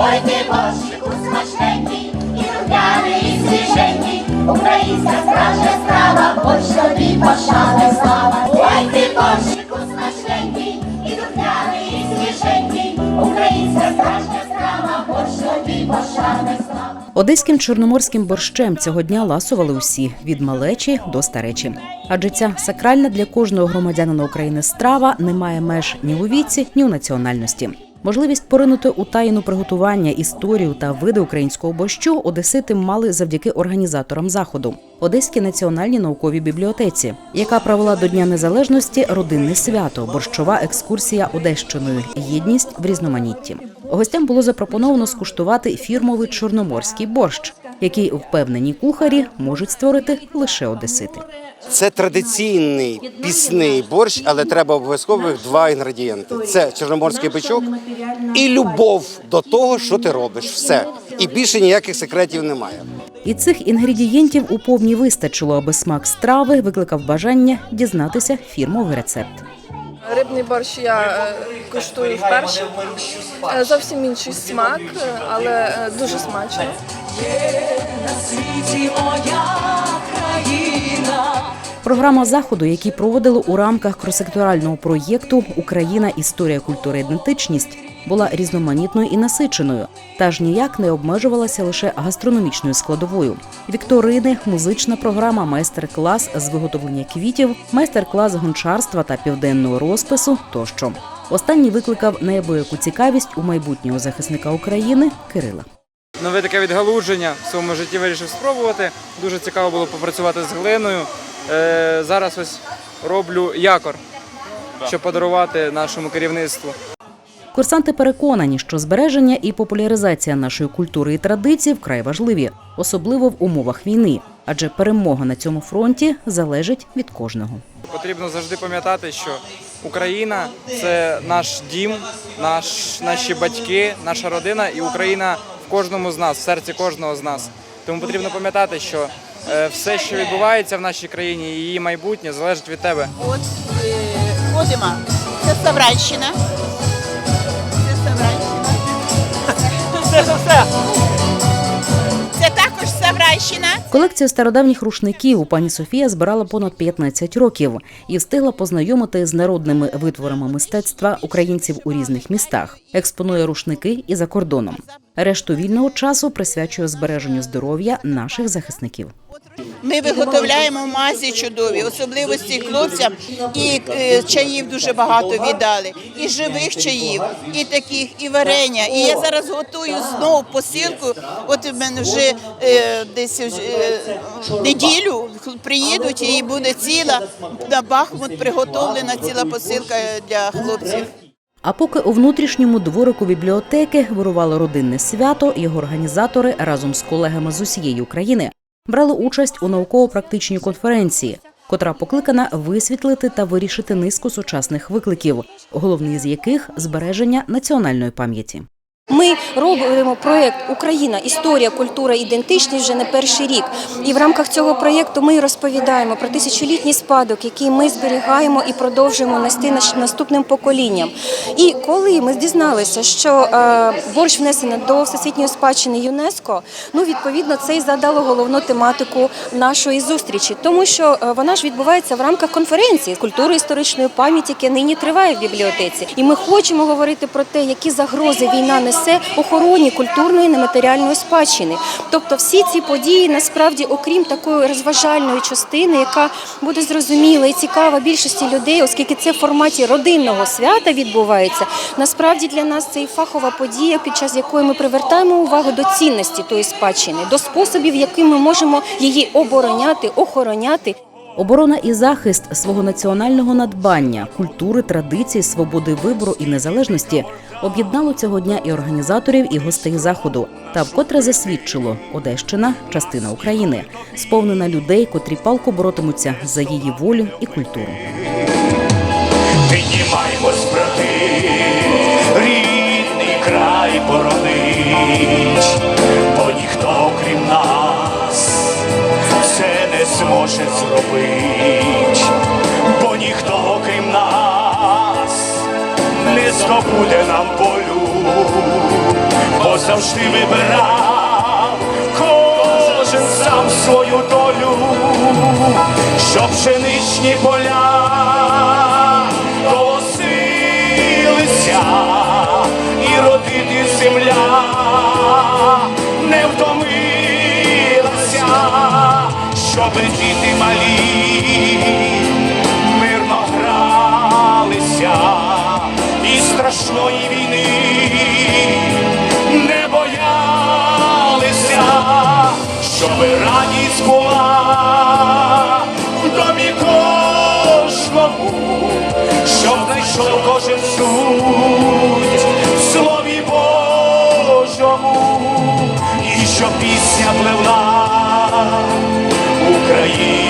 Ой, ти борщику смачненький, і рум'яний, і свіженький, українська справжня страва, борщ тобі пошана слава. Ой, ти борщику смачненький, і духмяний, і свіженький, українська справжня страва, борщ тобі пошана слава. Одеським чорноморським борщем цього дня ласували усі від малечі до старечі. Адже ця сакральна для кожного громадянина України страва не має меж ні у віці, ні у національності. Можливість поринути у тайну приготування, історію та види українського борщу одесити мали завдяки організаторам заходу Одеській національній науковій бібліотеці, яка провела до Дня Незалежності родинне свято, борщова екскурсія Одещиною єдність в різноманітті. Гостям було запропоновано скуштувати фірмовий чорноморський борщ, який впевнені кухарі можуть створити лише одесити. Це традиційний пісний борщ, але треба обов'язково два інгредієнти: це чорноморський бичок і любов до того, що ти робиш. Все. І більше ніяких секретів немає. І цих інгредієнтів у повній вистачило, аби смак страви викликав бажання дізнатися фірмовий рецепт. Рибний борщ я е, куштую вперше. Е, Зовсім інший смак, е, але дуже смачно. Програма заходу, який проводили у рамках кросекторального проєкту Україна, історія, культура, ідентичність, була різноманітною і насиченою, та ж ніяк не обмежувалася лише гастрономічною складовою. Вікторини, музична програма, майстер-клас з виготовлення квітів, майстер-клас гончарства та південного розпису тощо. Останній викликав неабияку цікавість у майбутнього захисника України Кирила. Нове таке відгалудження в своєму житті вирішив спробувати. Дуже цікаво було попрацювати з глиною. Е, зараз ось роблю якор, щоб подарувати нашому керівництву. Курсанти переконані, що збереження і популяризація нашої культури і традицій вкрай важливі, особливо в умовах війни, адже перемога на цьому фронті залежить від кожного. Потрібно завжди пам'ятати, що Україна це наш дім, наш, наші батьки, наша родина, і Україна в кожному з нас, в серці кожного з нас. Тому потрібно пам'ятати, що е, все, що відбувається в нашій країні, і її майбутнє залежить від тебе. От е, ходимо. Це Савранщина. Це Савранщина. Це все. Це також Савранщина. Колекцію стародавніх рушників у пані Софія збирала понад 15 років і встигла познайомити з народними витворами мистецтва українців у різних містах. Експонує рушники і за кордоном. Решту вільного часу присвячує збереженню здоров'я наших захисників. Ми виготовляємо мазі чудові, особливості хлопцям, і е, чаїв дуже багато віддали, і живих чаїв, і таких, і варення. І я зараз готую знову посилку. От у мене вже е, десь е, неділю приїдуть і буде ціла на Бахмут приготовлена ціла посилка для хлопців. А поки у внутрішньому дворику бібліотеки вирувало родинне свято, його організатори разом з колегами з усієї України брали участь у науково-практичній конференції, котра покликана висвітлити та вирішити низку сучасних викликів, головний з яких збереження національної пам'яті. Ми робимо проєкт Україна, історія, культура, ідентичність вже не перший рік. І в рамках цього проєкту ми розповідаємо про тисячолітній спадок, який ми зберігаємо і продовжуємо нести наступним поколінням. І коли ми дізналися, що е, борщ внесено до всесвітньої спадщини ЮНЕСКО, ну відповідно це і задало головну тематику нашої зустрічі, тому що е, вона ж відбувається в рамках конференції культури історичної пам'яті, яка нині триває в бібліотеці. І ми хочемо говорити про те, які загрози війна несе охороні культурної нематеріальної спадщини. Тобто, всі ці події насправді, окрім такої розважальної частини, яка буде зрозуміла і цікава більшості людей, оскільки це в форматі родинного свята відбувається. Насправді для нас це і фахова подія, під час якої ми привертаємо увагу до цінності тої спадщини, до способів, якими ми можемо її обороняти, охороняти Оборона і захист свого національного надбання, культури, традицій, свободи вибору і незалежності об'єднало цього дня і організаторів, і гостей заходу. Та вкотре засвідчило Одещина частина України, сповнена людей, котрі палко боротимуться за її волю і культуру. Піднімаймось, брати, рідний край боронить, зможе бо ніхто крім нас не здобуде нам болю, бо завжди вибирав кожен сам свою долю, щоб пшеничні поля страшної війни не боялися, щоб радість була в домі кожному, щоб знайшов кожен суть в слові Божому, і щоб пісня пливла Україна.